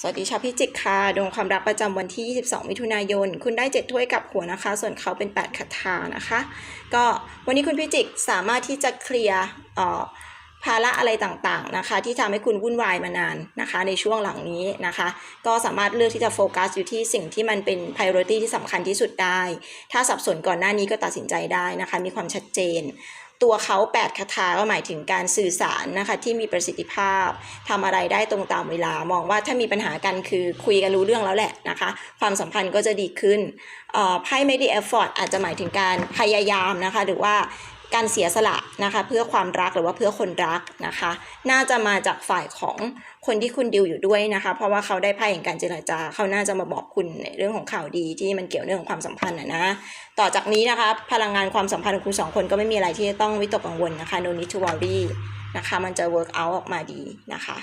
สวัสดีชาวพิจิกค่ะดวงความรักประจำวันที่ 22 มิถุนายน คุณได้ 7 ถ้วยกับหัวนะคะ ส่วนเขาเป็น 8คาถานะคะ ก็วันนี้คุณพิจิกสามารถที่จะเคลียร์อ่อ ภาระอะไรต่างๆนะคะ ที่ทำให้คุณวุ่นวายมานานนะคะ ในช่วงหลังนี้นะคะ ก็สามารถเลือกที่จะโฟกัสอยู่ที่สิ่งที่มันเป็น priority ที่สำคัญที่สุดได้ ถ้าสับสนก่อนหน้านี้ก็ตัดสินใจได้นะคะ มีความชัดเจนตัวเขา 8 คาถาก็หมายถึงการสื่อสารนะคะที่มีประสิทธิภาพทำอะไรได้ตรงตามเวลามองว่าถ้ามีปัญหากันคือคุยกันรู้เรื่องแล้วแหละนะคะ ความสัมพันธ์ก็จะดีขึ้นไพ่ไม่ได้ effort อาจจะหมายถึงการพยายามนะคะ หรือว่า การเสียสละนะคะเพื่อความรักหรือว่าเพื่อคนรักนะคะ น่าจะมาจากฝ่ายของคนที่คุณดิวอยู่ด้วยนะคะ เพราะว่าเขาได้ไพ่แห่งการเจรจาเขาน่าจะมาบอกคุณในเรื่องของข่าวดีที่มันเกี่ยวเรื่องของความสัมพันธ์นะนะต่อจากนี้นะคะพลังงานความสัมพันธ์ของคุณสองคนก็ไม่มีอะไรที่จะต้องวิตกกังวลนะคะ no need to worry นะคะมันจะ work out ออกมาดีนะคะ